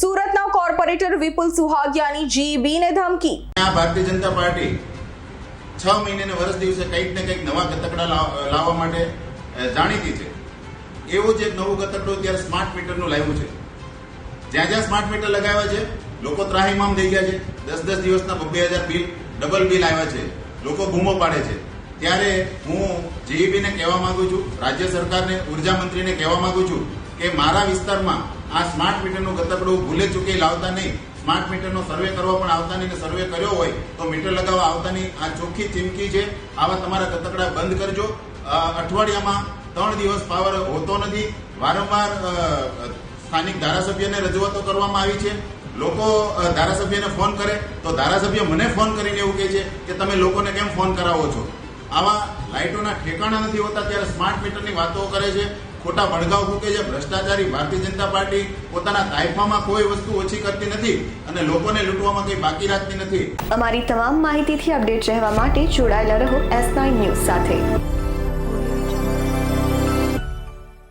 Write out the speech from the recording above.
સુરતના કોર્પોરેટર વિપુલ સુહાગિયાની જીબીને ધમકી. ભારતીય જનતા પાર્ટી છ મહિને વર્ષ દિવસે કંઈક ને કંઈક નવા ગતકડા લાવ- લાવવા માટે જાણીતી છે. એવું જ એક નવું ગતકડું અત્યારે સ્માર્ટ મીટરનું લાવ્યું છે. જ્યાં જ્યાં સ્માર્ટ મીટર લગાવ્યા છે, લોકો ત્રાહીમામ થઈ ગયા છે. દસ દસ દિવસના બબ્બે હજાર બિલ, ડબલ બિલ આવ્યા છે. લોકો બૂમો પાડે છે. ત્યારે હું જીઈબીને કહેવા માંગુ છું, રાજ્ય સરકારને, ઊર્જા મંત્રીને કહેવા માંગુ છું કે મારા વિસ્તારમાં આ સ્માર્ટ મીટરનું ગતકડું ભૂલે ચૂકે લાવતા નહીં. સ્માર્ટ મીટરનો સર્વે કરવા પણ આવતા નહીં સર્વે કર્યો હોય તો મીટર લગાવવા આવતા નહીં. આ ચોખ્ખી ચીમકી છે. આવા તમારા ગતકડા બંધ કરજો. અઠવાડિયામાં ત્રણ દિવસ પાવર હોતો નથી. વારંવાર સ્થાનિક ધારાસભ્યને રજૂઆતો કરવામાં આવી છે. લોકો ધારાસભ્યને ફોન કરે તો ધારાસભ્ય મને ફોન કરીને એવું કહે છે કે તમે લોકોને કેમ ફોન કરાવો છો? આવા લાઇટોના ઠેકાણા નથી હોતા ત્યારે સ્માર્ટ મીટરની વાતો કરે છે. ખોટા ભડગાવ ફૂકે છે, ભ્રષ્ટાચારી ભારતીય જનતા પાર્ટી પોતાના તાઇફામાં કોઈ વસ્તુ ઓછી કરતી નથી અને લોકોને લૂંટવામાં કંઈ બાકી રાખતી નથી. અમારી તમામ માહિતીથી અપડેટ રહેવા માટે જોડાયેલા રહો એસ નાઇન ન્યૂઝ સાથે.